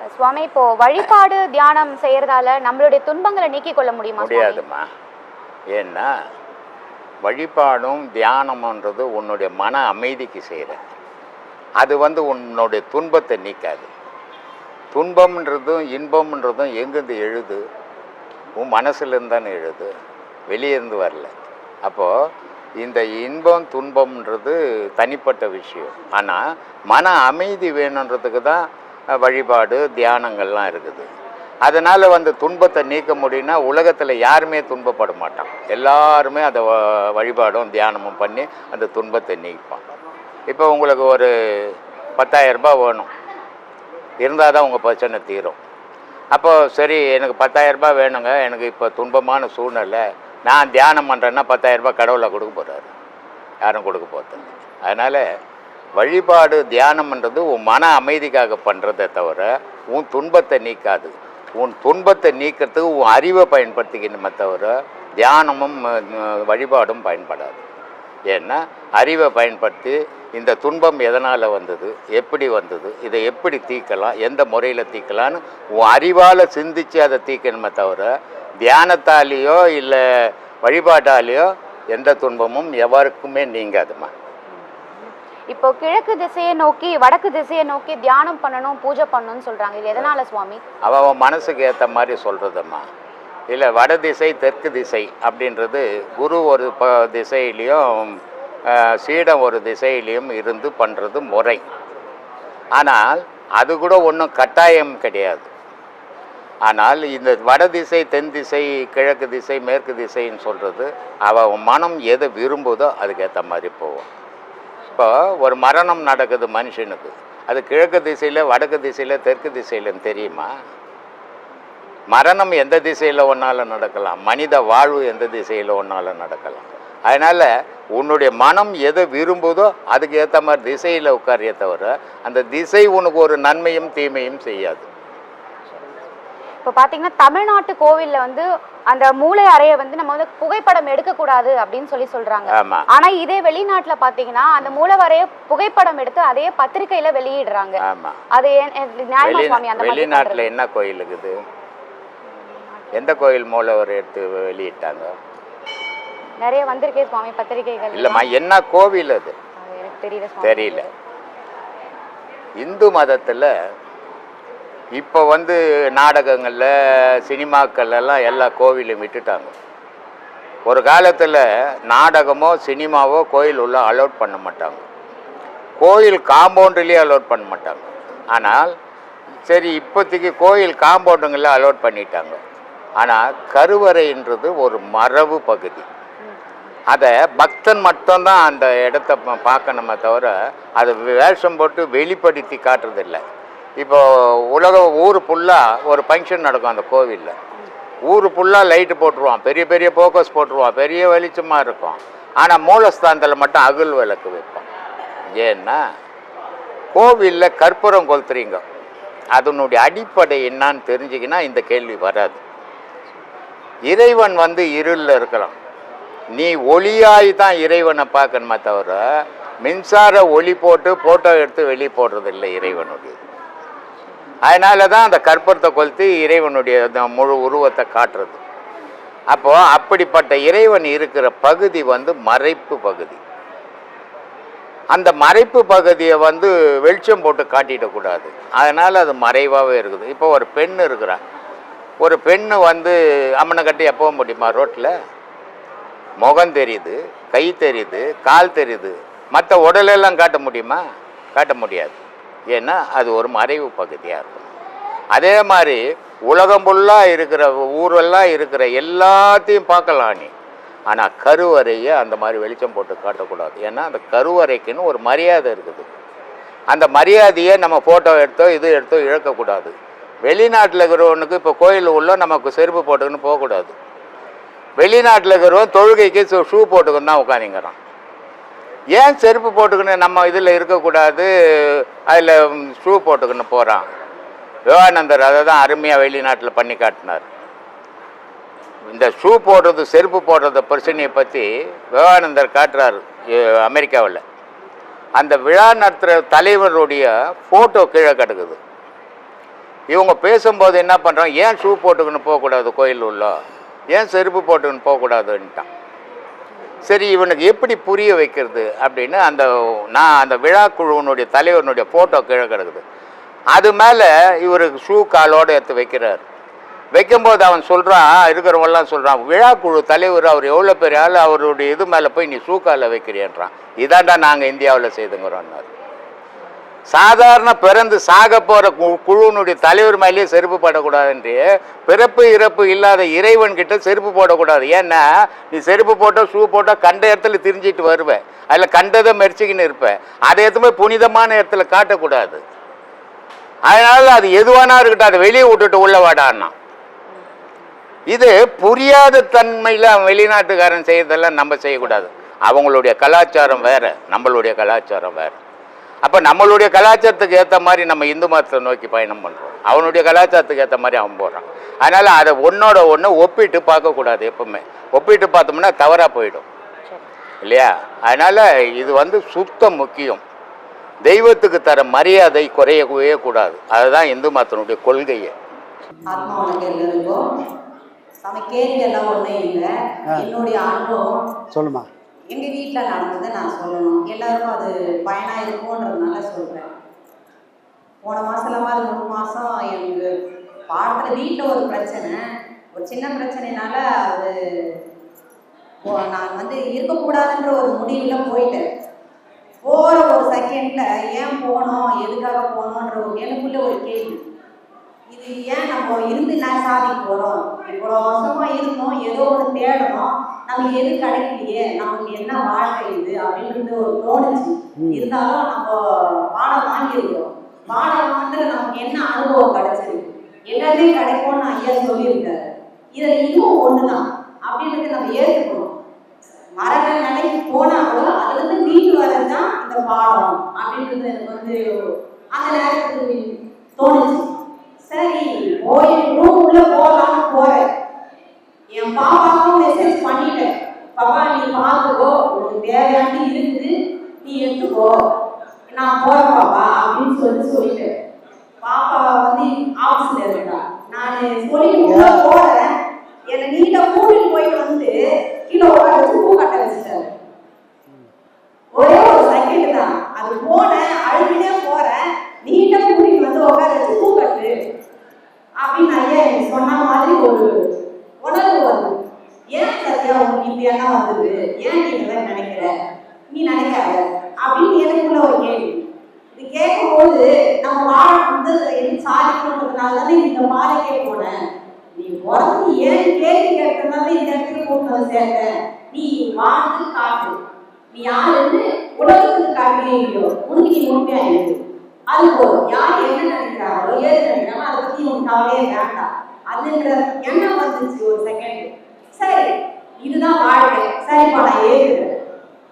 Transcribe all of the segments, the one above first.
சுவாமி இப்போ வழிபாடு தியானம் செய்யறதால நம்மளுடைய துன்பங்களை நீக்கிக் கொள்ள முடியுமா முடியாதுமா முடியாதும்மா. ஏன்னா வழிபாடும் தியானம்ன்றது உன்னுடைய மன அமைதிக்கு செய்கிற அது வந்து உன்னுடைய துன்பத்தை நீக்காது. துன்பம்ன்றதும் இன்பம்ன்றதும் எங்கேருந்து எழுது? உன் மனசுலேருந்து தானே எழுது. வெளியே இருந்து வரல. அப்போது இந்த இன்பம் துன்பம்ன்றது தனிப்பட்ட விஷயம். ஆனால் மன அமைதி வேணுன்றதுக்கு தான் வழிபாடு தியானங்கள்லாம் இருக்குது. அதனால் வந்து துன்பத்தை நீக்க முடியும்னா உலகத்தில் யாருமே துன்பப்பட மாட்டான் எல்லாருமே அதை வ- வழிபாடும் தியானமும் பண்ணி அந்த துன்பத்தை நீப்பான் இப்போ உங்களுக்கு ஒரு 10000 ரூபாய் வேணும். இருந்தால் தான் உங்கள் பிரச்சனை தீரும். அப்போ சரி எனக்கு 10000 ரூபாய் வேணுங்க. எனக்கு இப்போ துன்பமான சூழ்நிலை. நான் தியானம் பண்ணுறேன்னா 10000 ரூபாய் கடவுளை கொடுக்க போகிறாரு யாரும் கொடுக்க போகிறது அதனால் வழிபாடு தியானம்ன்றது உன் மன அமைதிக்காக பண்ணுறதை தவிர உன் துன்பத்தை நீக்காது. உன் துன்பத்தை நீக்கிறதுக்கு உன் அறிவை பயன்படுத்திக்கணுமே தவிர தியானமும் வழிபாடும் பயன்படாது. ஏன்னா அறிவை பயன்படுத்தி இந்த துன்பம் எதனால் வந்தது எப்படி வந்தது இதை எப்படி தீர்க்கலாம் எந்த முறையில் தீர்க்கலான்னு உன் அறிவால் சிந்திச்சு அதை தீர்க்கணுமே தவிர தியானத்தாலேயோ இல்லை வழிபாட்டாலேயோ எந்த துன்பமும் எவருக்குமே நீங்காதும்மா. இப்போ கிழக்கு திசையை நோக்கி வடக்கு திசையை நோக்கி தியானம் பண்ணணும் பூஜை பண்ணணும்னு சொல்றாங்க. இது எதனால சுவாமி? அவன் அவன் மனசுக்கு ஏற்ற மாதிரி சொல்கிறதம்மா இல்லை வட திசை தெற்கு திசை அப்படின்றது குரு ஒரு ப திசையிலையும் சீடம் ஒரு திசையிலையும் இருந்து பண்ணுறது முறை. ஆனால் அது கூட ஒன்றும் கட்டாயம் கிடையாது. ஆனால் இந்த வட திசை தென் திசை கிழக்கு திசை மேற்கு திசைன்னு சொல்கிறது அவன் மனம் எதை விரும்புதோ அதுக்கேற்ற மாதிரி போவான் இப்போ ஒரு மரணம் நடக்குது மனுஷனுக்கு. அது கிழக்கு திசையில் வடக்கு திசையில் தெற்கு திசையிலன்னு தெரியுமா? மரணம் எந்த திசையில் ஒன்றால் நடக்கலாம்? மனித வாழ்வு எந்த திசையில் ஒன்றால் நடக்கலாம்? அதனால் உன்னுடைய மனம் எதை விரும்புதோ அதுக்கு ஏற்ற மாதிரி திசையில் உட்காரிய தவிர அந்த திசை உனக்கு ஒரு நன்மையும் தீமையும் செய்யாது. இப்போ பாத்தீங்கன்னா தமிழ்நாட்டு கோவிலில் வந்து அந்த மூளை அறையை வந்து நம்ம வந்து புகைப்படம் எடுக்க கூடாது அப்படின்னு சொல்லி சொல்றாங்க. ஆமாம் ஆனா இதே வெளிநாட்டுல பாத்தீங்கன்னா அந்த மூலவரைய புகைப்படம் எடுத்து அதையே பத்திரிக்கையில வெளியிடுறாங்க. ஆமாம் அது ஏன்- நியாயமா சுவாமி அந்த மாதிரி வெளிநாட்டில்? என்ன கோயில் இருக்குது? எந்த கோயில் மூலவர் எடுத்து வெளியிட்டாங்க? நிறைய வந்திருக்கே சுவாமி பத்திரிகைகள். இல்லைம்மா என்ன கோவில் அது? அது எனக்கு தெரியல சுவாமி. தெரியல. இந்து மதத்தில் இப்போ வந்து நாடகங்களில் சினிமாக்கள்லாம் எல்லா கோவிலையும் விட்டுட்டாங்க. ஒரு காலத்தில் நாடகமோ சினிமாவோ கோயில் உள்ள அலோட் பண்ண மாட்டாங்க. கோயில் காம்பவுண்ட்லேயே அலோட் பண்ண மாட்டாங்க. ஆனால் சரி இப்போதைக்கு கோயில் காம்பவுண்டுங்களில் அலோட் பண்ணிட்டாங்க. ஆனால் கருவறைன்றது ஒரு மரபு பகுதி. அதை பக்தன் மட்டும்தான் அந்த இடத்த பார்க்கணுமே தவிர அதை வேஷம் போட்டு வெளிப்படுத்தி காட்டுறதில்லை. இப்போ உலக ஊர் ஃபுல்லாக ஒரு ஃபங்க்ஷன் நடக்கும் அந்த கோவிலில். ஊர் ஃபுல்லாக லைட்டு போட்டுருவான். பெரிய பெரிய ஃபோக்கஸ் போட்டுருவான். பெரிய வெளிச்சமாக இருக்கும். ஆனால் மூலஸ்தானத்தில் மட்டும் அகல் விளக்கு வைப்பான். ஏன்னா கோவிலில் கற்பூரம் கொளுத்துறீங்க. அதனுடைய அடிப்படை என்னான்னு தெரிஞ்சிக்கினா இந்த கேள்வி வராது. இறைவன் வந்து இருளில் இருக்கலாம். நீ ஒளியாய் தான் இறைவனை பார்க்கணுமே தவிர மின்சார ஒளி போட்டு ஃபோட்டோ எடுத்து வெளியே போடுறது இல்லை இறைவனுடைய. அதனால தான் அந்த கற்பூரத்தை கொளுத்தி இறைவனுடைய முழு உருவத்தை காட்டுறது. அப்போது அப்படிப்பட்ட இறைவன் இருக்கிற பகுதி வந்து மறைப்பு பகுதி. அந்த மறைப்பு பகுதியை வந்து வெளிச்சம் போட்டு காட்டிடக்கூடாது அதனால் அது மறைவாகவே இருக்குது. இப்போ ஒரு பெண் இருக்கிறா. ஒரு பெண்ணு வந்து அம்மனை கட்டி எப்போ முடியுமா? ரோட்டில் முகம் தெரியுது கை தெரியுது கால் தெரியுது. மற்ற உடலெல்லாம் காட்ட முடியுமா? காட்ட முடியாது. ஏன்னா அது ஒரு மறைவு பகுதியாக இருக்கும். அதே மாதிரி உலகம் ஃபுல்லாக இருக்கிற ஊரெல்லாம் இருக்கிற எல்லாத்தையும் பார்க்கலாம் நீ. ஆனால் கருவறையை அந்த மாதிரி வெளிச்சம் போட்டு காட்டக்கூடாது. ஏன்னா அந்த கருவறைக்குன்னு ஒரு மரியாதை இருக்குது. அந்த மரியாதையை நம்ம ஃபோட்டோ எடுத்தோ இது எடுத்தோ இழக்கக்கூடாது. வெளிநாட்டில் இருக்கிறவனுக்கு இப்போ கோயில் உள்ள நமக்கு செருப்பு போட்டுக்கணும் போகக்கூடாது. வெளிநாட்டில் இருக்கிறவன் தொழுகைக்கு ஷூ ஷூ தான் உட்காந்துங்கிறான் ஏன் செருப்பு போட்டுக்கின்னு நம்ம இதில் இருக்கக்கூடாது? அதில் ஷூ போட்டுக்கின்னு போகிறான் விவேகானந்தர் அதை தான் அருமையாக வெளிநாட்டில் பண்ணி காட்டினார். இந்த ஷூ போடுறது செருப்பு போடுறத பிரச்சனையை பற்றி விவேகானந்தர் காட்டுறாரு அமெரிக்காவில். அந்த விழா நடத்துகிற தலைவருடைய ஃபோட்டோ கீழே கிடக்குது. இவங்க பேசும்போது என்ன பண்ணுறாங்க? ஏன் ஷூ போட்டுக்கின்னு போகக்கூடாது கோயில் உள்ள ஏன் செருப்பு போட்டுக்கின்னு போகக்கூடாதுன்ட்டான். சரி இவனுக்கு எப்படி புரிய வைக்கிறது அப்படின்னு அந்த நான் அந்த விழா குழுவனுடைய தலைவனுடைய ஃபோட்டோ கீழே கிடக்குது. அது மேலே இவருக்கு ஷூ காலோடு எடுத்து வைக்கிறார். வைக்கும்போது அவன் சொல்கிறான் இருக்கிறவெல்லாம் சொல்கிறான் விழா குழு தலைவர் அவர் எவ்வளோ பெரிய ஆள் அவருடைய இது மேலே போய் நீ ஷூ காலில் வைக்கிறியன்றான். இதாண்டா நாங்கள் இந்தியாவில் செய்துங்கிறோன்னார் சாதாரண பிறந்து சாக போகிற கு குழுவினுடைய தலைவர் மேலேயே செருப்பு போடக்கூடாதுன்று பிறப்பு இறப்பு இல்லாத இறைவன் கிட்ட செருப்பு போடக்கூடாது. ஏன்னா நீ செருப்பு போட்டோ ஷூ போட்டோ கண்ட இடத்துல திரிஞ்சிட்டு வருவேன் அதில் கண்டதை மெரிச்சிக்கின்னு இருப்பேன் அதை எதுவுமே புனிதமான இடத்துல காட்டக்கூடாது. அதனால அது எதுவானா இருக்கட்டும் அதை வெளியே விட்டுட்டு உள்ள வாடான்னா. இது புரியாத தன்மையில் அவன் வெளிநாட்டுக்காரன் செய்யறதெல்லாம் நம்ம செய்யக்கூடாது. அவங்களுடைய கலாச்சாரம் வேற நம்மளுடைய கலாச்சாரம் வேறு. அப்போ நம்மளுடைய கலாச்சாரத்துக்கு ஏற்ற மாதிரி நம்ம இந்து மதத்தை நோக்கி பயணம் பண்ணுறோம் அவனுடைய கலாச்சாரத்துக்கு ஏற்ற மாதிரி அவன் போடுறான் அதனால் அதை ஒன்னோட ஒன்று ஒப்பிட்டு பார்க்கக்கூடாது எப்பவுமே. ஒப்பிட்டு பார்த்தோம்னா தவறாக போயிடும். இல்லையா? அதனால் இது வந்து சுத்தம் முக்கியம். தெய்வத்துக்கு தர மரியாதை குறையவே கூடாது. அதுதான் இந்து மதத்தினுடைய கொள்கையே. ஆத்மா உனக்கு எல்லாருக்கும் சம கேள்வி எல்லாம் ஒன்றும் இல்லை. என்னுடைய அனுபவம் சொல்லுமா எங்கள் வீட்டில் நடந்ததை நான் சொல்லணும். எல்லாருக்கும் அது பயனாக இருக்கும்ன்றதுனால சொல்கிறேன் போன மாதம்லாமா அது மூணு மாதம் எனக்கு பாடத்தில் வீட்டில் ஒரு பிரச்சனை. ஒரு சின்ன பிரச்சனைனால அது நான் வந்து இருக்கக்கூடாதுன்ற ஒரு முடிவில் போயிட்டேன். போகிற ஒரு செகண்டில் ஏன் போனோம்? எதுக்காக போனோன்ற ஒரு எனக்குள்ள ஒரு கேள்வி. இது ஏன் நம்ம இருந்து நான் சாதிக்க போகிறோம் இவ்வளோ வருஷமாக இருந்தோம் ஏதோ ஒன்று தேடணும். நமக்கு எது கிடைக்கலையே நமக்கு என்ன வாழ்க்கை இது அப்படின்றது ஒரு தோணுச்சு. இருந்தாலும் நம்ம பாடம் வாங்கியிருக்கிறோம். பாடம் வந்து நமக்கு என்ன அனுபவம் கிடைச்சிருக்கு எல்லாமே கிடைக்கும்னு ஐயா சொல்லியிருக்காரு. இதில் இதுவும் ஒன்று தான் அப்படின்றது நம்ம ஏற்றுக்கணும் மரண நிலைக்கு போனாலும் அதுலேருந்து மீண்டு வர்றது தான் இந்த பாடம் அப்படின்றது எனக்கு வந்து அந்த நேரத்துக்கு தோணுச்சு. சரி போய் ரூம் உள்ள போகலாம்னு போறேன். என் பண்ணிட்டேன் பாப்பா நீ பார்த்துக்கோ. உனக்கு தேவையாண்டி இருக்குது. நீ எடுத்துக்கோ. நான் போறேன் பாப்பா அப்படின்னு சொல்லி சொல்லிட்டேன். பாப்பா வந்து ஆஃபீஸ்ல இருக்கா. நான் சொல்லிட்டு போறேன். என்னை நீட்டா கூட்டிட்டு போயிட்டு வந்து கீழே ஒரு வச்சு பூ கட்ட வச்சுட்டாரு ஒரே ஒரு செகண்ட் தான் அது போனேன் அழுதுனே போறேன் நீட்டா கூட்டிட்டு வந்து உட்கார வச்சு பூ கட்டு அப்படின்னு ஐயா எனக்கு சொன்ன மாதிரி ஒரு உணர்வு வருது ஏன் சத்யா உனக்கு இப்படி எல்லாம் வந்தது ஏன் நீ இதெல்லாம் நினைக்கிற நீ நினைக்காத அப்படின்னு எனக்குள்ள ஒரு கேள்வி இது கேட்கும்போது நம்ம வாழ வந்து எது சாதிக்கணுன்றதுனால தானே இந்த பாதைக்கே போனேன் நீ பிறந்து ஏன் கேள்வி கேட்டதுனால இந்த இடத்துல கூட்டு வந்து சேர்த்த நீ வாழ்ந்து காட்டு நீ யாருன்னு உலகத்துக்கு காட்டுறீங்களோ உண்மையா எழுது. அது போதும் யார் என்ன நினைக்கிறாங்களோ ஏது நினைக்கிறாங்களோ அதை பத்தி உன் கவலையே வேண்டாம். அதுன்ற எண்ணம் வந்துச்சு ஒரு செகண்ட் சரி இதுதான் வாழ்க்கை. சரிப்பா நான் ஏறுறேன்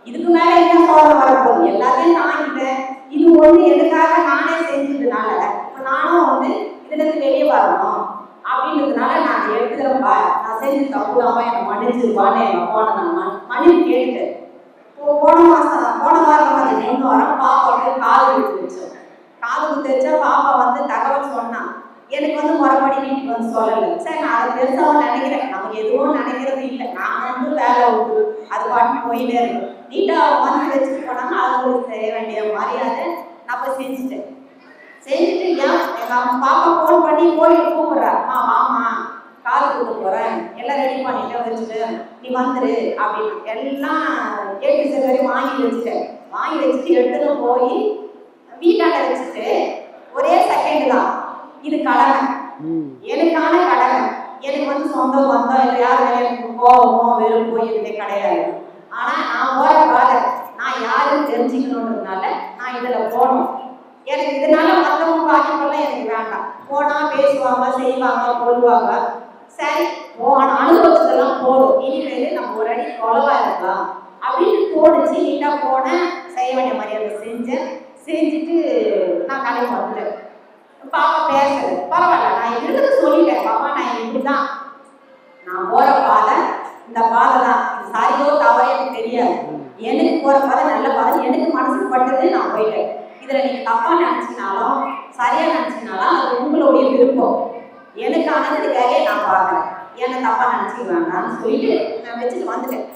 இதுக்கு மேல என்ன சோதனை வரப்போகுது? எல்லாத்தையும் தாங்கிட்டேன் இது ஒண்ணு எதுக்காக நானே செஞ்சதுனால இப்ப நானும் வந்து இதுல இருந்து வெளியே வரணும். அப்படின்றதுனால நான் எடுத்துக்கிறேன்ப்பா நான் செஞ்சு தப்பு தான்ப்பா எனக்கு மன்னிச்சிருப்பான்னு எங்க நான் மன்னிப்பு கேட்டுட்டேன். இப்போ போன மாசம் போன வாரம் வந்து நின்று வரோம் பாப்பாவுக்கு காது குத்து வச்சோம். காது குத்து வச்சா பாப்பா வந்து தகவல் சொன்னான் எனக்கு வந்து முறைப்படி வீட்டுக்கு வந்து சொல்லலை. சரி நான் அதை பெருசாக நினைக்கிறேன் நமக்கு எதுவும் நினைக்கிறது இல்லை. நான் வந்து வேலை விட்டு அது பாட்டு போயிட்டே இருக்கும். நீட்டாக வந்து வச்சுட்டு போனாங்க. அவங்களுக்கு செய்ய வேண்டிய மரியாதை நான் போய் செஞ்சுட்டேன். செஞ்சுட்டு ஏன் எங்க பாப்பா ஃபோன் பண்ணி போய் கூப்பிட்றா அம்மா வாமா காது கொடுக்க போகிறேன் எல்லாம் ரெடி பண்ணிட்டு வச்சுட்டு. நீ வந்துரு அப்படின்னு. எல்லாம் கேட்டு சரி வாங்கி வச்சுட்டேன். வாங்கி வச்சுட்டு எடுத்துட்டு போய் வீட்டாண்ட வச்சுட்டு ஒரே செகண்ட் தான். இது கடமை. எனக்கான கடமை. எனக்கு வந்து சொந்த பந்தம் இல்லை யார் மேலே எனக்கு கோபமோ வெறுப்போ எதுவுமே கிடையாது. ஆனா நான் போற பாதை நான் யாருன்னு தெரிஞ்சுக்கணுன்றதுனால நான் இதுல போகணும். எனக்கு இதனால மற்றவங்க வாக்கிப்பெல்லாம் எனக்கு வேண்டாம். போனா பேசுவாங்க செய்வாங்க கொள்வாங்க சரி போன அனுபவத்தெல்லாம் போதும். இனிமேல் நம்ம ஒரு அடி குழவா இருக்கலாம். அப்படின்னு தோணுச்சு நீட்டா போனேன் செய்ய வேண்டிய மரியாதை செஞ்சேன். செஞ்சுட்டு நான் கடைக்கு வந்துட்டேன். பாப்பா பேசுறது பரவாயில்ல நான் இருக்கிறத சொல்லிட்டேன். பாப்பா நான் இப்படிதான் நான் போற பாதை இந்த பாதை தான். சாரியோ சரியோ தவறோ எனக்கு தெரியாது. எனக்கு போற பாதை நல்ல பாதை. எனக்கு மனசுக்கு பட்டது நான் போயிட்டேன். இதுல நீங்க தப்பா நினைச்சினாலும் சரியா நினைச்சினாலும் அது உங்களுடைய விருப்பம். எனக்கு ஆனதுக்காக நான் பார்க்குறேன் என்ன தப்பாக நினைச்சுக்க நான் சொல்லிட்டு நான் வச்சுட்டு வந்துட்டேன்.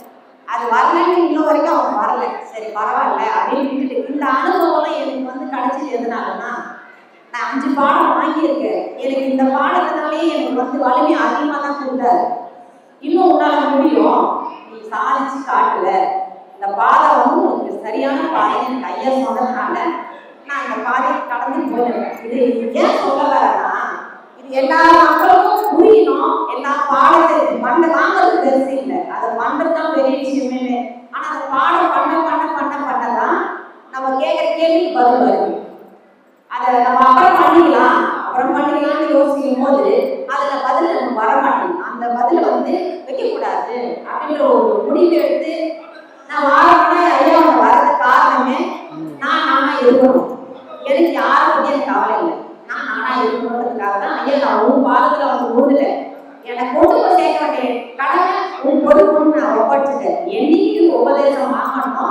அது வரலன்னு இன்னும் வரைக்கும் அவங்க வரல. சரி பரவாயில்ல அப்படின்னு விட்டுட்டு இந்த அனுபவம்லாம் எனக்கு வந்து கிடைச்சது எதனாலன்னா நான் அஞ்சு பாடம் வாங்கியிருக்கேன். எனக்கு இந்த பாடத்தினாலே எனக்கு வந்து வலிமை அதிகமாக தான் கொடுத்தாரு. இன்னும் உன்னால முடியும். நீ சாதிச்சு காட்டல. இந்த பாதை வந்து உனக்கு சரியான பாதையை எனக்கு சொன்னதுனால நான் இந்த பாதையை கடந்து போயிருக்கேன் இது ஏன் சொல்ல வரேன்னா எல்லா மக்களுக்கும் புரியணும் எல்லா பாடத்தை பண்ண வாங்குறது பெருசு இல்லை. அதை பண்றதுதான் பெரிய விஷயமே. ஆனா அந்த பாடம் பண்ண பண்ண பண்ண பண்ண தான் நம்ம கேட்குற கேள்விக்கு பதில் வருது. அதை நம்ம அப்புறம் பண்ணிக்கலாம். அப்புறம் பண்ணிக்கலாம்னு யோசிக்கும் போது அதுல பதில் நம்ம வர மாட்டேங்குது. அந்த பதில வந்து வைக்கக்கூடாது அப்படின்ற ஒரு முடிவு எடுத்து நான் வாரம்னா ஐயா அவங்க வரது காரணமே நான் நானா இருக்கணும். எனக்கு யாரும் பத்தி எனக்கு கவலை இல்லை. நான் இருக்கணுன்றதுக்காக தான் ஐயா நான் உன் பாதத்துல வந்து விழுந்துட்டேன் எனக்கு கொண்டு போய் சேர்க்க வேண்டிய உன் கொடுக்கணும்னு நான் ஒப்படைச்சிட்டேன். என்னைக்கு உபதேசம் வாங்கணுமோ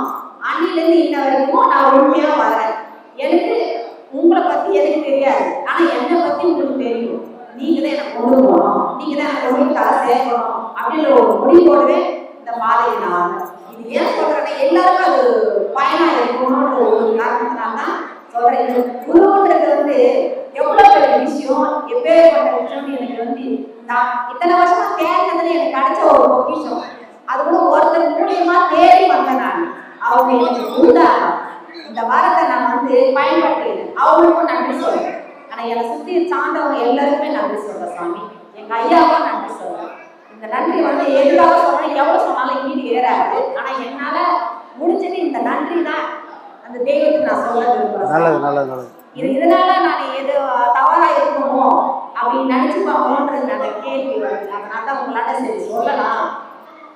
அன்னிலேருந்து இன்ன வரைக்கும் நான் உண்மையா வரேன் எனக்கு உங்களை பத்தி எனக்கு தெரியாது. ஆனா என்னை பத்தி உங்களுக்கு தெரியும். நீங்க தான் எனக்கு கொண்டு போகணும். நீங்க தான் எனக்கு கொண்டு சேர்க்கணும். அப்படின்ற ஒரு முடிவோடவே இந்த பாதையை நான் வந்தேன் இது ஏன் சொல்றேன்னா எல்லாருக்கும் அது பயனா இருக்கணும்ன்ற ஒரு காரணத்தினால தான் சொல்றேன் இது குருன்றது வந்து எவ்வளவு பெரிய விஷயம் எப்பேற்பட்ட விஷயம் எனக்கு வந்து நான் இத்தனை வருஷமா தேடினதுல எனக்கு கிடைச்ச ஒரு பொக்கிஷம். அது கூட ஒருத்தர் மூலியமா தேடி வந்தேன் நான். அவங்க எனக்கு கொடுத்தாங்க இந்த வாரத்தை நான் வந்து பயன்படுத்துகிறேன் அவங்களுக்கும் நன்றி சொல்றேன். ஆனா என்னை சுத்தி சார்ந்தவங்க எல்லாருக்குமே நன்றி சொல்றேன் சாமி. எங்க ஐயாவுக்கும் நன்றி சொல்றேன். இந்த நன்றி வந்து எதுக்காக சொன்னா எவ்வளவு சொன்னாலும் ஈடு ஏறாது. ஆனா என்னால முடிஞ்சது இந்த நன்றி தான் அந்த தெய்வத்துக்கு நான் சொல்ல விரும்புறேன் நல்லது நல்லது நல்லது. இது இதனால நான் எது தவறா இருக்குமோ அப்படின்னு நினைச்சுப்பாங்களோன்றது அந்த கேள்வி வருது அதனால தான் உங்களால சரி சொல்லலாம்.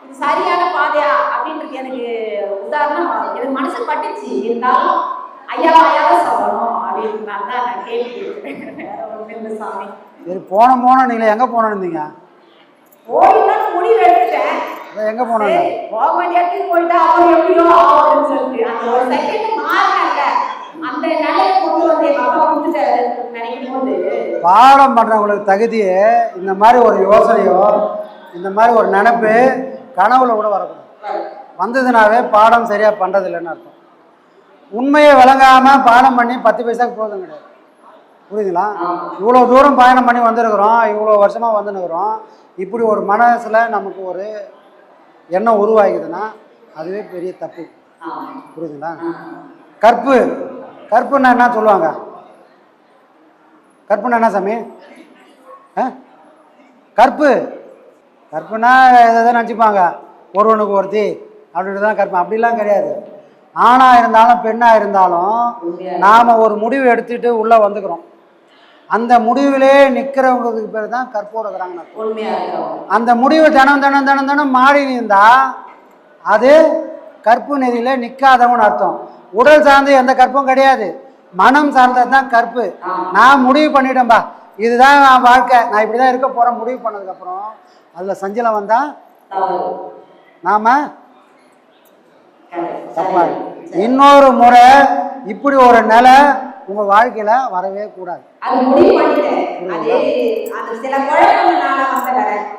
இது சரியான பாதையா? அப்படின்றது எனக்கு உதாரணம் எனக்கு மனசு பட்டுச்சு. இருந்தாலும் ஐயா ஐயாவை சொல்லணும் அப்படின்றதுனால தான் நான் கேள்வி வேற ஒன்றும் இல்லை சாமி. சரி போன போன நீங்கள் எங்கே போன இருந்தீங்க? போயிட்டு முடிவு எடுத்துட்டேன். எங்கே போனாங்க போக வேண்டிய இடத்துக்கு போயிட்டா அவர் எப்படியோ ஆகும்னு சொல்லிட்டு. அந்த ஒரு செகண்ட் மாறினாங்க பாடம் பண்ணுறவங்களுக்கு தகுதியே இந்த மாதிரி ஒரு யோசனையோ இந்த மாதிரி ஒரு நினப்பு கனவுல கூட வரக்கூடாது. வந்ததுனாவே பாடம் சரியாக பண்ணுறதில்லைன்னு அர்த்தம். உண்மையை விளங்காமல் பாடம் பண்ணி பத்து பைசாக்கு போதும் கிடையாது. புரியுதுங்களா? இவ்வளோ தூரம் பயணம் பண்ணி வந்திருக்கிறோம் இவ்வளோ வருஷமாக வந்துன்னுக்குறோம் இப்படி ஒரு மனசில் நமக்கு ஒரு எண்ணம் உருவாகிக்குதுன்னா அதுவே பெரிய தப்பு. புரியுதுங்களா? கற்பு. கற்பனை என்ன சொல்லுவாங்க? கற்பனை என்ன சாமி? ஆ? கற்பு. கற்புனா எதை நினச்சிப்பாங்க. ஒருவனுக்கு ஒருத்தி அப்படின்றது தான் கற்பன். அப்படிலாம் கிடையாது. ஆணாக இருந்தாலும் பெண்ணாக இருந்தாலும் நாம் ஒரு முடிவு எடுத்துட்டு உள்ளே வந்துக்கிறோம். அந்த முடிவிலே நிற்கிறவங்களுக்கு பேர் தான் கற்போடுக்கிறாங்க அந்த முடிவு தினம் தினம் தினம் தினம் மாறி இருந்தால் அது கற்பு நெறியில் நிற்காதவன்னு அர்த்தம். உடல் சார்ந்து எந்த கற்பும் கிடையாது. மனம் சார்ந்தது தான் கற்பு. நான் முடிவு பண்ணிட்டேன்பா. இதுதான் நான் வாழ்க்கை. நான் இப்படி தான் இருக்க போகிறேன் முடிவு பண்ணதுக்கப்புறம் அதில் சஞ்சலம் வந்தால் நாம் correct. தப்பா சரி. இன்னொரு முறை இப்படி ஒரு நிலை உங்கள் வாழ்க்கையில் வரவே கூடாது.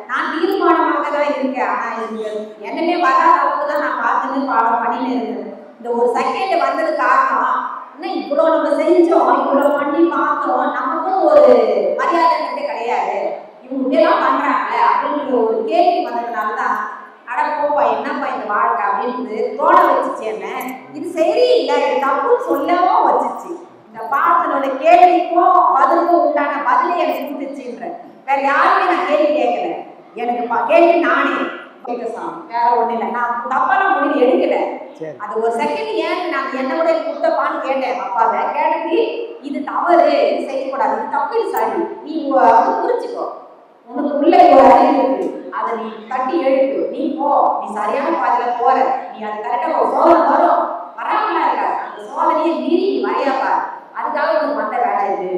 நான் தீர்மானமாக தான் இருக்கேன். ஆனா இது என்னமே வராத அளவுக்கு தான் நான் பார்த்துன்னு பாடம் பண்ணின்னு இருந்தேன். இந்த ஒரு செகண்ட் வந்தது காரணம் இன்னும் இவ்வளோ நம்ம செஞ்சோம் இவ்வளோ பண்ணி பார்த்தோம் நமக்கும் ஒரு மரியாதைன்றது கிடையாது. இவங்க இப்படியெல்லாம் பண்ணுறாங்களே அப்படின்ற ஒரு கேள்வி வந்ததுனால தான் அட போப்பா என்னப்பா இந்த வாழ்க்கை அப்படின்றது தோண வச்சுச்சு என்ன? இது சரியில்லை இது தப்புன்னு சொல்லவும் வச்சுச்சு. இந்த பாடத்தினோட கேள்விக்கும் பதிலுக்கும் உண்டான பதிலை எனக்கு கொடுத்துச்சுன்ற. வேற யாருமே நான் கேள்வி கேட்கல. எனக்கு கேள்வி நானே. வேற ஒண்ணும் இல்லை. நான் தப்பான முடிவு எடுக்கல. அது ஒரு செகண்ட் ஏன் நான் என்ன விட கொடுத்தப்பான்னு கேட்டேன். அப்பாவை கேட்டுட்டு இது தவறு. இது செய்யக்கூடாது. இது தப்பு இது சரி. நீ வந்து புரிச்சுக்கோ உனக்கு உள்ள ஒரு அறிவு இருக்கு. அதை நீ தட்டி எழுப்பு. நீ போ. நீ சரியான பாதையில போற. நீ அது கரெக்டா சோதனை வரும். வராமலாம் இருக்காது. அந்த சோதனையை மீறி வரையாப்பா அதுக்காக உனக்கு வந்த வேலை இது.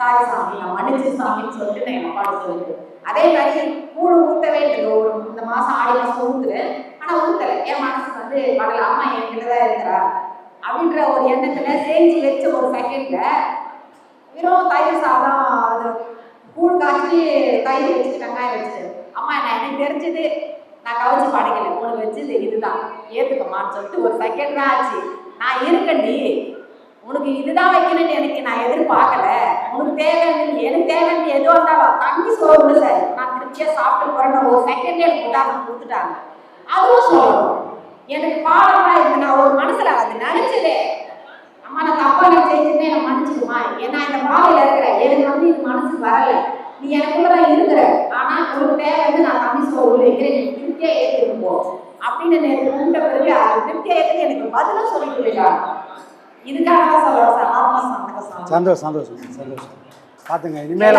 சாரி சாமி நான் மன்னிச்சு சாமின்னு சொல்லிட்டு நான் எங்க அப்பாட்ட சொல்லிட்டு அதே மாதிரி கூழ் ஊத்தவே இல்லை. ஒரு இந்த மாசம் ஆடி மாசம் ஊத்துறேன் ஆனா ஊத்தல. என் மனசு வந்து படல அம்மா என்கிட்டதான் இருக்கிறா. அப்படின்ற ஒரு எண்ணத்துல செஞ்சு வச்ச ஒரு செகண்ட்ல வெறும் தயிர் சாதம் அது கூழ் காய்ச்சி தயிர் வச்சு வெங்காயம் வச்சு அம்மா நான் எனக்கு தெரிஞ்சது. நான் கவச்சு படைக்கல. உனக்கு வச்சது இதுதான். ஏத்துக்கம்மான்னு சொல்லிட்டு ஒரு செகண்ட் தான் ஆச்சு. நான் இருக்கண்டி உனக்கு இதுதான் வைக்கணும்னு எனக்கு நான் எதிர்பார்க்கல. உனக்கு தேவைன்னு எனக்கு தேவைன்னு எதுவும் இருந்தாலும் தண்ணி சோறு சார் நான் திருப்தியா சாப்பிட்டு போறேன் ஒரு செகண்ட் எனக்கு உதாரணம் கொடுத்துட்டாங்க. அதுவும் சொல்லணும். எனக்கு பாடமா இருக்கு. நான் ஒரு மனசுல அது நினைச்சதே. அம்மா நான் தப்பா நான் என்னை மன்னிச்சிடுமா? ஏன்னா இந்த பாதையில இருக்கிறேன் எனக்கு வந்து இது மனசுக்கு வரல. நீ எனக்குள்ளதான் இருக்கிற. ஆனா ஒரு தேவை வந்து நான் தண்ணி சோறு வைக்கிறேன் நீ திருப்தியா ஏற்றிருப்போம் அப்படின்னு எனக்கு கும்பிட்ட பிறகு அது திருப்தியா ஏத்துட்டு எனக்கு பதிலும் சொல்லிட்டு போயிட்டாங்க. இதுக்காக சொல்றோம் சந்தோஷம். சந்தோஷம் சந்தோஷம் பார்த்துங்க இனிமேல்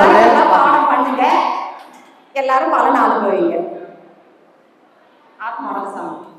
பாடம் பண்ணுங்க. எல்லாரும் பலன் அனுபவிங்க. ஆத்மான சந்தோஷம்